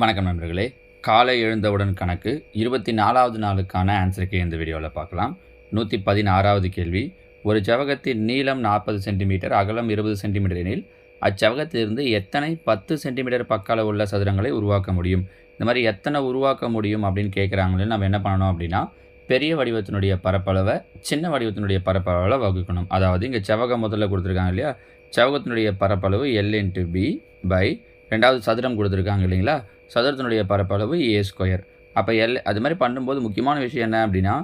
வணக்கம் நண்பர்களே. காலை எழுந்தவுடன் கணக்கு இருபத்தி நாலாவது நாளுக்கான ஆன்சருக்கு இந்த வீடியோவில் பார்க்கலாம். நூற்றி பதினாறாவது கேள்வி. ஒரு செவகத்தின் நீளம் நாற்பது சென்டிமீட்டர் அகலம் இருபது சென்டிமீட்டர் எனில் அச்சவகத்திலிருந்து எத்தனை பத்து சென்டிமீட்டர் பக்கால உள்ள சதுரங்களை உருவாக்க முடியும்? இந்த மாதிரி எத்தனை உருவாக்க முடியும் அப்படின்னு கேட்குறாங்களே நம்ம என்ன பண்ணணும் அப்படின்னா பெரிய வடிவத்தினுடைய பரப்பளவை சின்ன வடிவத்தினுடைய பரப்பளவில் வகுக்கணும். அதாவது இங்கே செவகம் முதல்ல கொடுத்துருக்காங்க இல்லையா? செவகத்தினுடைய பரப்பளவு எல் இன்ட்டு பி பை ரெண்டாவது சதுரம் கொடுத்துருக்காங்க இல்லைங்களா? சதுரத்தினுடைய பரப்பளவு ஏ ஸ்கொயர் அப்போ எல் அது மாதிரி பண்ணும்போது முக்கியமான விஷயம் என்ன அப்படின்னா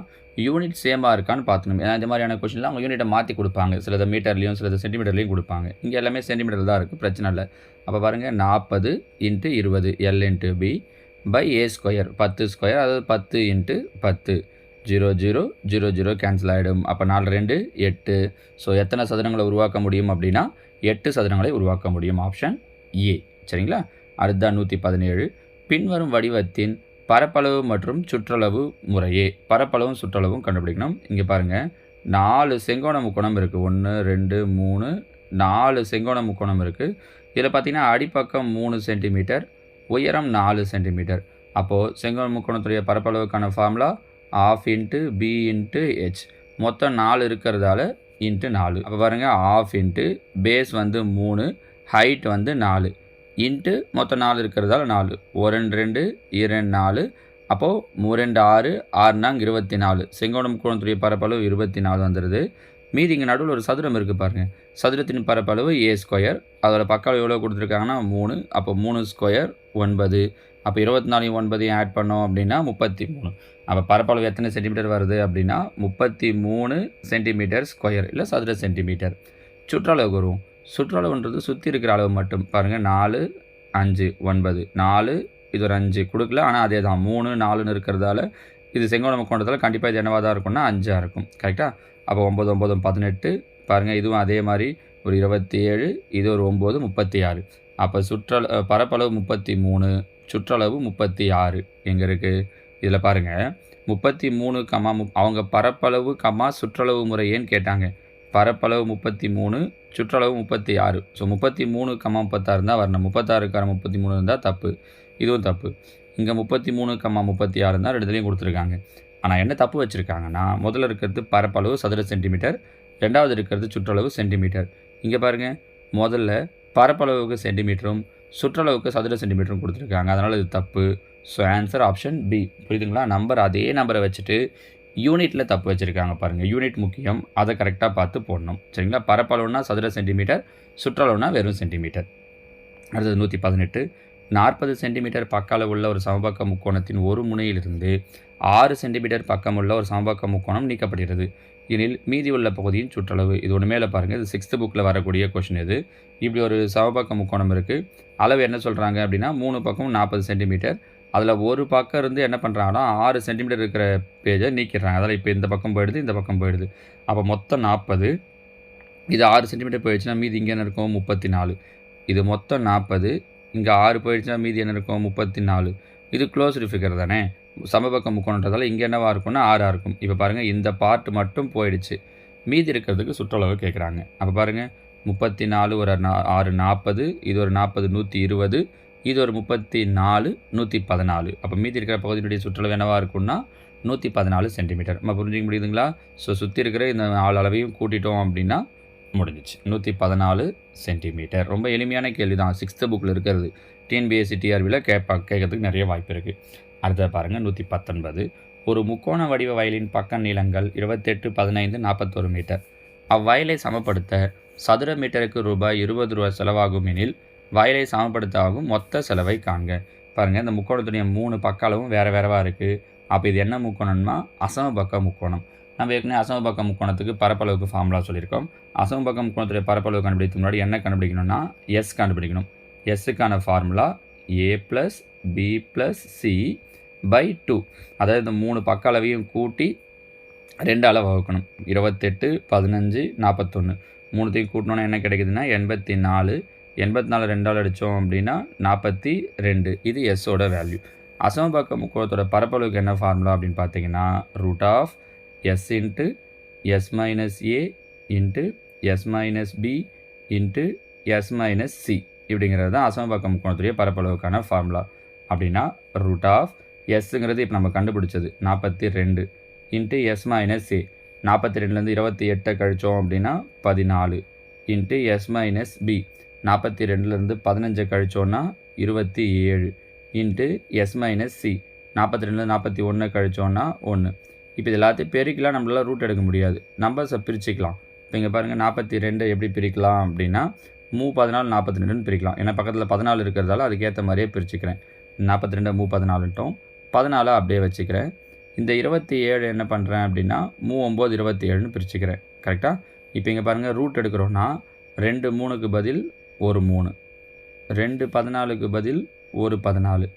யூனிட் சேமாக இருக்கான்னு பார்த்துக்கணும். ஏன்னா இந்த மாதிரியான கொஷினில் அவங்க யூனிட்டை மாற்றி கொடுப்பாங்க. சிலது மீட்டர்லேயும் சிலது சென்டிமீட்டர்லேயும் கொடுப்பாங்க. இங்கே எல்லாமே சென்டிமீட்டர் தான் இருக்குது பிரச்சனை இல்லை. அப்போ பாருங்கள் நாற்பது இன்ட்டு இருபது L into B by A square பத்து ஸ்கொயர் அதாவது பத்து இன்ட்டு பத்து. Zero zero zero zero cancel ஆகிடும் அப்போ நாலு ரெண்டு எட்டு. ஸோ எத்தனை சதுரங்களை உருவாக்க முடியும் அப்படின்னா எட்டு சதுரங்களை உருவாக்க முடியும். ஆப்ஷன் ஏ சரிங்களா? அதுதான் நூற்றி பதினேழு. பின்வரும் வடிவத்தின் பரப்பளவு மற்றும் சுற்றளவு முறையே. பரப்பளவும் சுற்றளவும் கண்டுபிடிக்கணும். இங்கே பாருங்கள் நாலு செங்கோண முக்கோணம் இருக்குது ஒன்று ரெண்டு மூணு. நாலு செங்கோண முக்கோணம் இருக்குது இதில் பார்த்தீங்கன்னா அடிப்பக்கம் மூணு சென்டிமீட்டர் உயரம் நாலு சென்டிமீட்டர். அப்போது செங்கோண முக்கோணத்துடைய பரப்பளவுக்கான formula half into B into H மொத்தம் நாலு இருக்கிறதால இன்ட்டு நாலு. அப்போ பாருங்கள் ஆஃப் இன்ட்டு பேஸ் வந்து மூணு ஹைட் வந்து நாலு. இன்ட்டு மொத்தம் நாலு இருக்கிறதால நாலு. ஒரு ரெண்டு ரெண்டு இரண்டு நாலு. அப்போது மூ ரெண்டு ஆறு ஆறுனாங்க இருபத்தி நாலு செங்கோணம் கோணத்துடைய பரப்பளவு இருபத்தி நாலு வந்துடுது மீதி இங்கே நடுவில் ஒரு சதுரம் இருக்குது பாருங்கள் சதுரத்தின் பரப்பளவு ஏ ஸ்கொயர். அதோட பக்கம் எவ்வளோ கொடுத்துருக்காங்கன்னா மூணு. அப்போ மூணு ஸ்கொயர் ஒன்பது. அப்போ இருபத்தி நாலையும் ஒன்பதையும் ஆட் பண்ணோம் அப்படின்னா முப்பத்தி மூணு அப்போ பரப்பளவு எத்தனை சென்டிமீட்டர் வருது அப்படின்னா முப்பத்தி மூணு சென்டிமீட்டர் ஸ்கொயர் இல்லை சதுர சென்டிமீட்டர். சுற்றளவு வருவோம். சுற்றளவுன்றது சுற்றி இருக்கிற அளவு மட்டும். பாருங்கள் நாலு அஞ்சு ஒன்பது. நாலு இது ஒரு அஞ்சு. கொடுக்கல ஆனால் அதே தான் மூணு நாலுன்னு இருக்கிறதால இது செங்கோணம் கொண்டதால் கண்டிப்பாக இது என்னவாக தான் இருக்கும்னா அஞ்சாக இருக்கும். கரெக்டாக அப்போ ஒம்பது ஒம்பது பதினெட்டு. பாருங்கள் இதுவும் அதே மாதிரி ஒரு இருபத்தி ஏழு இது ஒரு ஒம்பது முப்பத்தி ஆறு அப்போ சுற்றள பரப்பளவு முப்பத்தி மூணு சுற்றளவு முப்பத்தி ஆறு எங்கே இருக்குது இதில் பாருங்கள் முப்பத்தி மூணு கம்மா மு அவங்க பரப்பளவு கம்மா சுற்றளவு முறையேன்னு கேட்டாங்க. பரப்பளவு முப்பத்தி மூணு சுற்றளவு முப்பத்தி ஆறு. ஸோ முப்பத்தி மூணு கம்மா முப்பத்தாறு இருந்தால் வரணும். முப்பத்தாறுக்கார முப்பத்தி மூணு இருந்தால் தப்பு. இதுவும் தப்பு. இங்கே முப்பத்தி மூணு கம்மா முப்பத்தி ஆறு தான் ரெண்டுலேயும் கொடுத்துருக்காங்க. ஆனால் என்ன தப்பு வச்சுருக்காங்கன்னா முதல்ல இருக்கிறது பரப்பளவு சதுர சென்டிமீட்டர் ரெண்டாவது இருக்கிறது சுற்றளவு சென்டிமீட்டர். இங்கே பாருங்கள் முதல்ல பரப்பளவுக்கு சென்டிமீட்டரும் சுற்றளவுக்கு சதுர சென்டிமீட்டரும் கொடுத்துருக்காங்க. அதனால் இது தப்பு. ஸோ ஆன்சர் ஆப்ஷன் பி புரியுதுங்களா? நம்பர் அதே நம்பரை வச்சுட்டு யூனிட்டில் தப்பு வச்சுருக்காங்க பாருங்கள் யூனிட் முக்கியம். அதை கரெக்டாக பார்த்து போடணும். சரிங்களா? பரப்பளவுனா சதுர சென்டிமீட்டர் சுற்றளவுனா வெறும் சென்டிமீட்டர் அடுத்தது நூற்றி பதினெட்டு நாற்பது சென்டிமீட்டர் பக்க உள்ள ஒரு சமபக்க முக்கோணத்தின் ஒரு முனையிலிருந்து ஆறு சென்டிமீட்டர் பக்கமுள்ள ஒரு சமபக்க முக்கோணம் நீக்கப்படுகிறது. எனில் மீதி உள்ள பகுதியின் சுற்றளவு. இது ஒன்று மேலே பாருங்கள் இது சிக்ஸ்த்து புக்கில் வரக்கூடிய கொஷின் இது. இப்படி ஒரு சமபக்க முக்கோணம் இருக்குது அளவு என்ன சொல்கிறாங்க அப்படின்னா மூணு பக்கம் நாற்பது சென்டிமீட்டர் அதில் ஒரு பக்கம் இருந்து என்ன பண்ணுறாங்கன்னா ஆறு சென்டிமீட்டர் இருக்கிற பேஜை நீக்கிடுறாங்க. அதில் இப்போ இந்த பக்கம் போயிடுது இந்த பக்கம் போயிடுது. அப்போ மொத்தம் நாற்பது இது ஆறு சென்டிமீட்டர் போயிடுச்சுன்னா மீதி இங்கே என்ன இருக்கும்? முப்பத்தி நாலு இது மொத்தம் நாற்பது இங்கே ஆறு போயிடுச்சுன்னா மீதி என்ன இருக்கும்? முப்பத்தி நாலு இது க்ளோஸ்டு ஃபிகர் தானே? சமபக்கம் முக்கோணன்றதால இங்கே என்னவாக இருக்கும்னா ஆறாக இருக்கும். இப்போ பாருங்கள் இந்த பார்ட் மட்டும் போயிடுச்சு. மீதி இருக்கிறதுக்கு சுற்றளவு கேட்குறாங்க அப்போ பாருங்கள் முப்பத்தி நாலு ஒரு நா ஆறு நாற்பது இது ஒரு நாற்பது நூற்றி இருபது. இது ஒரு முப்பத்தி நாலு நூற்றி பதினாலு அப்போ மீதி இருக்கிற பகுதியினுடைய சுற்றளவு என்னவாக இருக்கும்னா நூற்றி பதினாலு சென்டிமீட்டர். நம்ம புரிஞ்சிக்க முடியுதுங்களா? ஸோ சுற்றி இருக்கிற இந்த நாலு அளவையும் கூட்டிட்டோம் அப்படின்னா முடிஞ்சிச்சு. நூற்றி பதினாலு சென்டிமீட்டர். ரொம்ப எளிமையான கேள்வி தான் சிக்ஸ்த்து புக்கில் இருக்கிறது. டிஎன்பிஎஸ்சி டிஆர்பியில் கேட்பா கேட்கறதுக்கு நிறைய வாய்ப்பு இருக்குது அடுத்தது பாருங்கள் நூற்றி பத்தொன்பது ஒரு முக்கோண வடிவ வயலின் பக்க நீளங்கள் இருபத்தெட்டு பதினைந்து நாற்பத்தொரு மீட்டர். அவ்வயலை சமப்படுத்த சதுர மீட்டருக்கு ரூபாய் இருபது ரூபாய் செலவாகும் எனில் வயலை சமப்படுத்த ஆகும் மொத்த செலவை காண்க. பாருங்கள் இந்த முக்கோணத்துடைய மூணு பக்க அளவும் வேறு வேறவாக இருக்குது அப்போ இது என்ன முக்கோணம்னா அசமபக்க முக்கோணம். நம்ம ஏற்கனவே அசமபக்க முக்கோணத்துக்கு பரப்பளவுக்கு ஃபார்முலா சொல்லியிருக்கோம். அசமபக்க முக்கோணத்துடைய பரப்பளவு கண்டுபிடித்து முன்னாடி என்ன கண்டுபிடிக்கணும்னா எஸ் கண்டுபிடிக்கணும். எஸ்ஸுக்கான formula A plus B plus C by two அதாவது இந்த மூணு பக்க அளவையும் கூட்டி ரெண்டு அளவு வகுக்கணும். இருபத்தெட்டு பதினஞ்சு நாற்பத்தொன்று மூணுத்தையும் கூட்டினோன்னா என்ன கிடைக்குதுன்னா எண்பத்தி நாலு எண்பத்தி நாலு ரெண்டால் அடித்தோம் அப்படின்னா நாற்பத்தி ரெண்டு. இது எஸ்ஸோட வேல்யூ அசமபக்க முக்கோணத்தோட பரப்பளவுக்கு என்ன ஃபார்முலா அப்படின்னு பார்த்தீங்கன்னா root of S into S minus A into S minus B into S minus C இப்படிங்கிறது தான் அசமபக்க முக்கோணத்துடைய பரப்பளவுக்கான ஃபார்முலா அப்படின்னா ரூட் ஆஃப் எஸ்ஸுங்கிறது இப்போ நம்ம கண்டுபிடிச்சது நாற்பத்தி ரெண்டு இன்ட்டு எஸ் மைனஸ் ஏ நாற்பத்தி ரெண்டுலேருந்து இருபத்தி எட்டை கழித்தோம் அப்படின்னா பதினாலு இன்ட்டு எஸ் மைனஸ் பி நாற்பத்தி ரெண்டுலேருந்து பதினஞ்சை கழிச்சோன்னா இருபத்தி ஏழு. இன்ட்டு எஸ் மைனஸ் சி நாற்பத்தி ரெண்டுலேருந்து நாற்பத்தி ஒன்று கழிச்சோன்னா ஒன்று. இப்போ இது எல்லாத்தையும் பெருக்கலாம் நம்மளால் ரூட் எடுக்க முடியாது. நம்பர்ஸை பிரிச்சுக்கலாம். இப்போ இங்கே பாருங்கள் நாற்பத்தி ரெண்டை எப்படி பிரிக்கலாம் அப்படின்னா மூ பதினாலு நாற்பத்தி ரெண்டுன்னு பிரிக்கலாம். ஏன்னா பக்கத்தில் பதினாலு இருக்கிறதால அதுக்கேற்ற மாதிரியே பிரிச்சுக்கிறேன். நாற்பத்தி ரெண்டு மூ பதினாலுட்டும் பதினாலாக அப்படியே வச்சுக்கிறேன். இந்த இருபத்தி ஏழு என்ன பண்ணுறேன் அப்படின்னா மூ ஒம்பது இருபத்தி ஏழுன்னு பிரிச்சுக்கிறேன். கரெக்டாக இப்போ இங்கே பாருங்கள் ரூட் எடுக்கிறோன்னா ரெண்டு மூணுக்கு பதில் ஒரு மூணு. ரெண்டு பதினாலுக்கு பதில் ஒரு பதினாலு.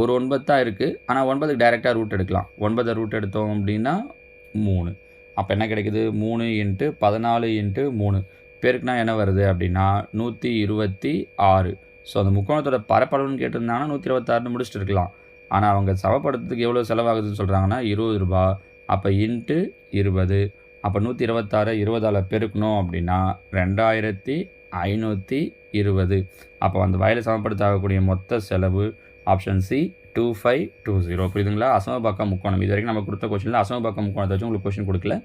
ஒரு ஒன்பது தான் இருக்குது ஆனால் ஒன்பதுக்கு டைரெக்டாக ரூட் எடுக்கலாம். ஒன்பதை ரூட் எடுத்தோம் அப்படின்னா மூணு. அப்போ என்ன கிடைக்குது? மூணு இன்ட்டு பதினாலு இன்ட்டு மூணு. பேருக்குனா என்ன வருது அப்படின்னா நூற்றி இருபத்தி ஆறு. ஸோ அந்த முக்கோணத்தோட பரப்பளவுன்னு கேட்டிருந்தாங்கன்னா நூற்றி இருபத்தாறுன்னு முடிச்சுட்டு இருக்கலாம். ஆனால் அவங்க சமப்படுத்துறதுக்கு எவ்வளோ செலவாகுதுன்னு சொல்கிறாங்கன்னா இருபது ரூபா. அப்போ இன்ட்டு இருபது. அப்போ நூற்றி இருபத்தாறு இருபதால் பெருக்கணும் அப்படின்னா ரெண்டாயிரத்தி ஐநூற்றி இருபது. அப்போ அந்த வயலை சமப்படுத்த ஆகக்கூடிய மொத்த செலவு option C two five two zero புரியுதுங்களா? அசமபாக்கம் முக்கோணம். இது வரைக்கும் நம்ம கொடுத்த கொஷனில் அசமபாக்கம் முக்கோணத்தை வச்சு உங்களுக்கு கொஷின் கொடுக்கல.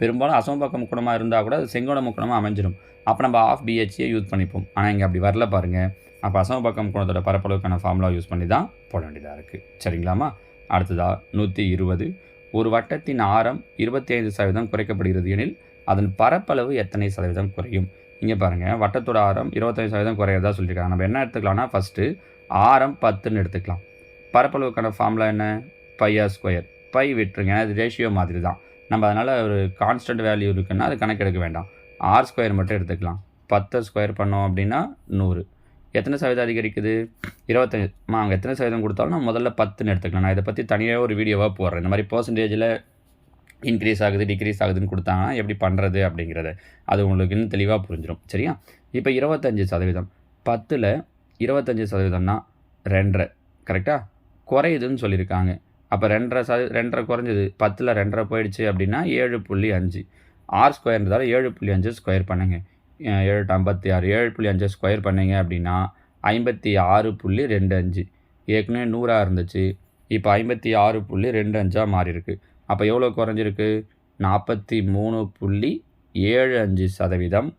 பெரும்பாலும் அசமபாக்கம் முக்கோணமாக இருந்தால் கூட அது செங்கோண முக்கோணமாக அமைஞ்சிடும் அப்போ நம்ம ஆஃப் பிஹெச்சியை யூஸ் பண்ணிப்போம். ஆனால் இங்கே அப்படி வரல பாருங்கள் அப்போ அசமபாக்கம் முக்கோணத்தோட பரப்பளவுக்கான ஃபார்முலா யூஸ் பண்ணி தான் போட வேண்டியதாக இருக்குது சரிங்களாமா அடுத்ததாக நூற்றி இருபது. ஒரு வட்டத்தின் ஆரம் இருபத்தி ஐந்து சதவீதம் குறைக்கப்படுகிறது எனில் அதன் பரப்பளவு எத்தனை சதவீதம் குறையும்? இங்கே பாருங்கள் வட்டத்தோட ஆரம் இருபத்தஞ்சு சதவீதம் குறையிறதா சொல்லியிருக்காங்க நம்ம என்ன எடுத்துக்கலாம்னா ஃபஸ்ட்டு ஆரம் பத்துன்னு எடுத்துக்கலாம். பரப்பளவுக்கான ஃபார்முலா என்ன? பையா ஸ்கொயர் பை விட்டுருங்க அது ரேஷியோ மாதிரி தான் நம்ம அதனால் ஒரு கான்ஸ்டன்ட் வேல்யூ இருக்குன்னா அது கணக்கெடுக்க வேண்டாம். ஆர் ஸ்கொயர் மட்டும் எடுத்துக்கலாம். பத்தை ஸ்கொயர் பண்ணோம் அப்படின்னா நூறு. எத்தனை சதவீதம் அதிகரிக்குது? இருபத்தஞ்சு அங்கே எத்தனை சதவீதம் கொடுத்தாலும் நான் முதல்ல பத்துன்னு எடுத்துக்கலாம். நான் இதை பற்றி தனியாக ஒரு வீடியோவாக போடுறேன். இந்த மாதிரி பர்சன்டேஜில் இன்க்ரீஸ் ஆகுது டிக்ரீஸ் ஆகுதுன்னு கொடுத்தாங்கன்னா எப்படி பண்ணுறது அப்படிங்கிறத அது உங்களுக்கு இன்னும் தெளிவாக புரிஞ்சிடும் சரியா? இப்போ இருபத்தஞ்சி சதவீதம். பத்தில் இருபத்தஞ்சி சதவீதம்னா ரெண்டரை. கரெக்டாக குறையுதுன்னு சொல்லியிருக்காங்க. அப்போ ரெண்டரை சத ரெண்டரை குறைஞ்சது. பத்தில் ரெண்டரை போயிடுச்சு அப்படின்னா ஏழு புள்ளி அஞ்சு. ஆர் ஸ்கொயர்ன்றதால ஏழு புள்ளி அஞ்சு ஸ்கொயர் பண்ணுங்க. ஏழு ஐம்பத்தி ஆறு. ஏழு புள்ளி அஞ்சு ஸ்கொயர் பண்ணீங்க அப்படின்னா ஐம்பத்தி ஆறு புள்ளி ரெண்டு அஞ்சு. ஏற்கனவே நூறாக இருந்துச்சு. இப்போ ஐம்பத்தி ஆறு புள்ளி ரெண்டு அஞ்சாக மாறியிருக்கு. அப்போ எவ்வளோ குறைஞ்சிருக்கு? நாற்பத்தி மூணு புள்ளி ஏழு அஞ்சு சதவீதம்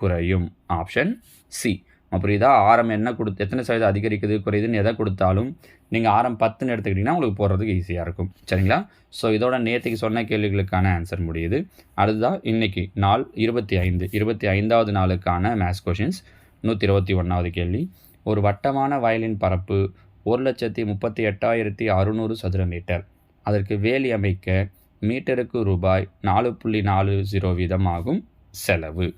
குறையும். ஆப்ஷன் சி புரியுதா? ஆரம் என்ன கொடுத்து எத்தனை சதவீதம் அதிகரிக்குது குறையுதுன்னு எதை கொடுத்தாலும் நீங்கள் ஆரம் பத்துன்னு எடுத்துக்கிட்டிங்கன்னா உங்களுக்கு போடுறதுக்கு ஈஸியாக இருக்கும். சரிங்களா? ஸோ இதோட நேற்றுக்கு சொன்ன கேள்விகளுக்கான ஆன்சர் முடியுது. அதுதான் இன்றைக்கி நாள் இருபத்தி ஐந்து. இருபத்தி ஐந்தாவது நாளுக்கான மேத்ஸ் கொஷின்ஸ் நூற்றி இருபத்தி ஒன்றாவது கேள்வி. ஒரு வட்டமான வயலின் பரப்பு ஒரு லட்சத்தி முப்பத்தி எட்டாயிரத்தி அறுநூறு சதுர மீட்டர். அதற்கு வேலி அமைக்க மீட்டருக்கு ரூபாய் நாலு புள்ளி நாலு ஜீரோ வீதம் ஆகும் செலவு.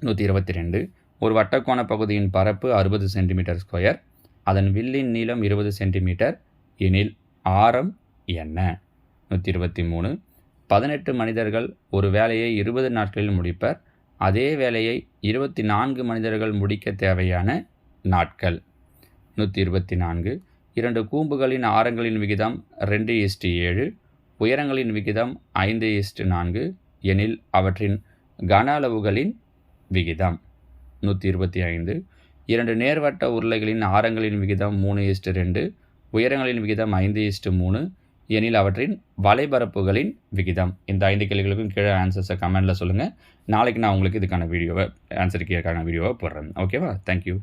நூற்றி இருபத்தி ரெண்டு. ஒரு வட்டக்கோண பகுதியின் பரப்பு அறுபது சென்டிமீட்டர் ஸ்கொயர். அதன் வில்லின் நீளம் இருபது சென்டிமீட்டர். எனில் ஆரம் என்ன? நூற்றி இருபத்தி மூணு. பதினெட்டு மனிதர்கள் ஒரு வேலையை இருபது நாட்களில் முடிப்பர். அதே வேலையை இருபத்தி நான்கு மனிதர்கள் முடிக்க தேவையான நாட்கள். நூற்றி இருபத்தி நான்கு. இரண்டு கூம்புகளின் ஆரங்களின் விகிதம் ரெண்டு இஸ்டு ஏழு உயரங்களின் விகிதம் ஐந்து இஸ்டு நான்கு எனில் அவற்றின் கன அளவுகளின் விகிதம் நூற்றி இருபத்தி ஐந்து இரண்டு நேர்வட்ட உருளைகளின் ஆரங்களின் விகிதம் மூணு இஸ்டு ரெண்டு உயரங்களின் விகிதம் ஐந்து இஸ்டு மூணு எனில் அவற்றின் வலைபரப்புகளின் விகிதம். இந்த ஐந்து கேள்விகளுக்கும் கீழே ஆன்சர்ஸை கமெண்டில் சொல்லுங்கள் நாளைக்கு நான் உங்களுக்கு இதுக்கான வீடியோவை ஆன்சர் கீழக்கான வீடியோவை போடுறேன். ஓகேவா தேங்க்யூ